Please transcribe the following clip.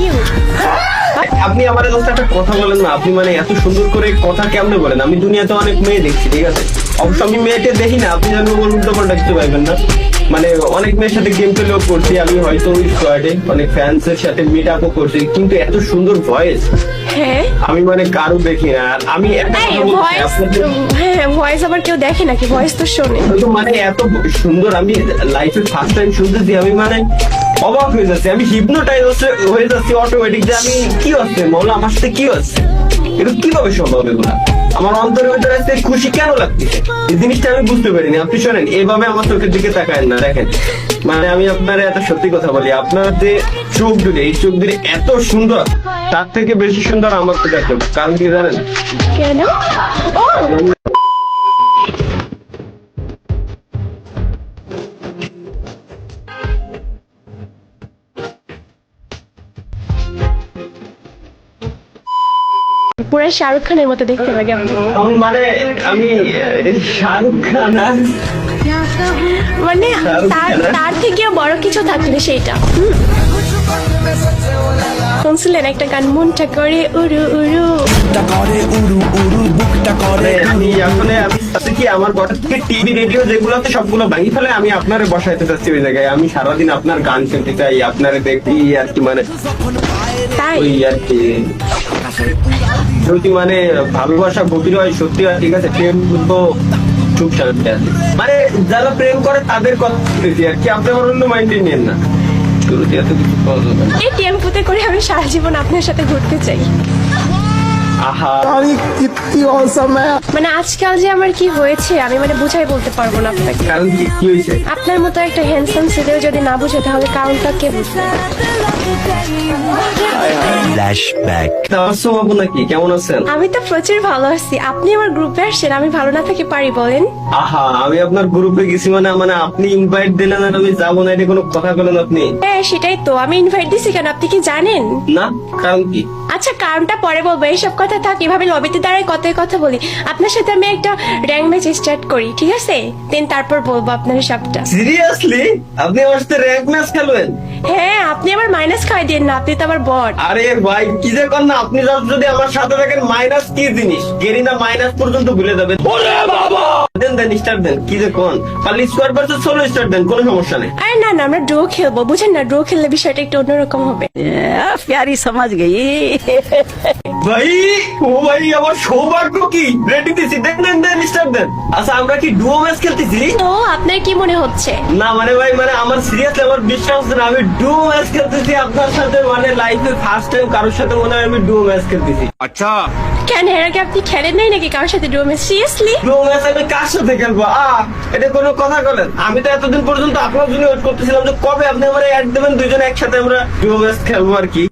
You আপনি আমার কাছে একটা কথা বলেন না, আপনি মানে এত সুন্দর করে কথা কেমনে বলেন? আমি দুনিয়াতে অনেক মেয়ে দেখছি, ঠিক আছে? অবশ্য আমি মেয়েকে দেখি না আপনি যেন ওর উল্টো পাল্টা কিছু পাইবেন না। মানে অনেক মেয়ের সাথে গেম খেলেও করছি আমি হয়তো ওই স্কোয়াডে অনেক ফ্যান্স এর সাথে মিট আপও করছি কিন্তু এত সুন্দর ভয়েস হ্যাঁ? আমি মানে কারও দেখি না আর আমি একটা এই কথা বলছি, ভয়েস আপনাদের- হ্যাঁ ভয়েস আবার কেউ দেখে নাকি? ভয়েস তো শোনে। তো মানে এত সুন্দর আমি লাইফে ফার্স্ট টাইম শুনতেছি আমি মানে অবাক হয়ে যাচ্ছি আমি হিপনোটাইজ হয়ে যাচ্ছি অটোমেটিক যে আমি কি হচ্ছে? মৌলা আমার সাথে কি হচ্ছে? এটা কীভাবে সম্ভব এগুলা? আমার অন্তরের ভিতরে আজকে খুশি কেন লাগতেছে? এই জিনিসটা আমি বুঝতে পারিনি। আপনি শোনেন, এভাবে আমার চোখের দিকে তাকায় না, দেখেন। মানে আমি আপনার এত সত্যি কথা বলি, আপনার যে চোখ দুটো এই চোখ দিলে এত সুন্দর, তার থেকে বেশি সুন্দর আমার তো দেখো কারণ কি জানেন? কেন? পুরো শাহরুখ খানের মতো দেখতে লাগে আমি মানে আমি শাহরুখ খান মানে তার থেকেও বড় কিছু থাকলে সেইটা। হুম। শুনছিলেন একটা গান মনটা করে উড়ু উড়ু। বুকটা করে উড়ু উড়ু বুকটা করে মানে আমি আসলে আমি কি আমার গোটা থেকে টিভি রেডিও যেগুলো আছে সবগুলো ভাঙি ফেলে আমি আপনারে বসাইতে চাচ্ছি ওই জায়গায়। আমি সারাদিন আপনার গান শুনতে চাই আপনারে দেখি আর কি মানে তাই? ওই আর কি। যদি মানে ভালোবাসা গভীর হয় সত্যি হয় ঠিক আছে প্রেম তো চুপ শান্তি আছে মানে যারা প্রেম করে তাদের কথা আর কি আপনি আমার অন্য মাইন্ডে নিয়েন না। এই টেম্পুতে করে আমি সারা জীবন আপনার সাথে ঘুরতে চাই। আহা। মানে আজকাল যে আমার কি হয়েছে আমি মানে বুঝাই বলতে পারব না আপনাকে। আপনার মতো একটা হ্যান্ডসাম ছেলেও যদি না বুঝে তাহলে কারণটা কে বুঝবে? ফ্ল্যাশব্যাক আমার সোমাবো নাকি? কেমন আছেন? আমি তো প্রচুর ভালো আছি। আপনি আমার গ্রুপে আসছেন আমি ভালো না থাকি পারি বলেন। আহা আমি আপনার গ্রুপে গেছি মানে মানে আপনি ইনভাইট দিলেন আর আমি যাব না এটা কোনো কথা বলেন আপনি। হ্যাঁ সেটাই তো। আমি ইনভাইট দিছি কেন? আপনি কি জানেন? না কারণ কি? আচ্ছা কারণটা পরে বলব। এইসব কথা থাক এভাবে লবিতে দাঁড়ায় কত কথা বলি। আপনার সাথে আমি একটা র্যাঙ্ক ম্যাচ স্টার্ট করি ঠিক আছে? দেন তারপর বলব আপনার সবটা। সিরিয়াসলি আপনি আমার সাথে র্যাঙ্ক ম্যাচ খেলবেন? হ্যাঁ আপনি আমার মাইনাস মাইনাস খাই দেন না আপনি তো আমার বট আরে ভাই কি যে কর না আপনি যদি আমার সাথে থাকেন মাইনাস কি জিনিস? গেরি না মাইনাস পর্যন্ত ভুলে যাবেন ওরে বাবা! দেন দেন স্টার দেন কি যে কোন খালি স্কোয়ার ভার্সেস সোলো স্টার্ট দেন কোনো সমস্যা নেই। আরে না না আমরা ড্র খেলব বুঝেন না ড্র খেললে বিষয়টা একটু অন্যরকম হবে। প্যারি সমাজ গেই। ভাই ও ভাই আমার সৌভাগ্য কি? রেডি দিছি। দেন দেন দেন স্টার্ট দেন। আচ্ছা আমরা কি ডুও ম্যাচ খেলতেছি? তো আপনার কি মনে হচ্ছে? না মানে ভাই মানে আমার সিরিয়াসলি আমার বিশ্বাস হচ্ছে না আমি ডুও ম্যাচ খেলতেছি। আপনার সাথে মানে লাইফে ফার্স্ট টাইম কারোর সাথে মনে হয় আমি ডুও ম্যাচ খেলতেছি। কেন এর আগে আপনি খেলেন নাই নাকি কারোর সাথে draw match seriously duo match আমি কার সাথে খেলব? আ এটা কোনো কথা বলেন। আমি তো এতদিন পর্যন্ত আপনার জন্য ওয়েট করতেছিলাম যে কবে আপনি আমার অ্যাড দেবেন দুইজন একসাথে আমরা ডুও ম্যাচ খেলব আর কি।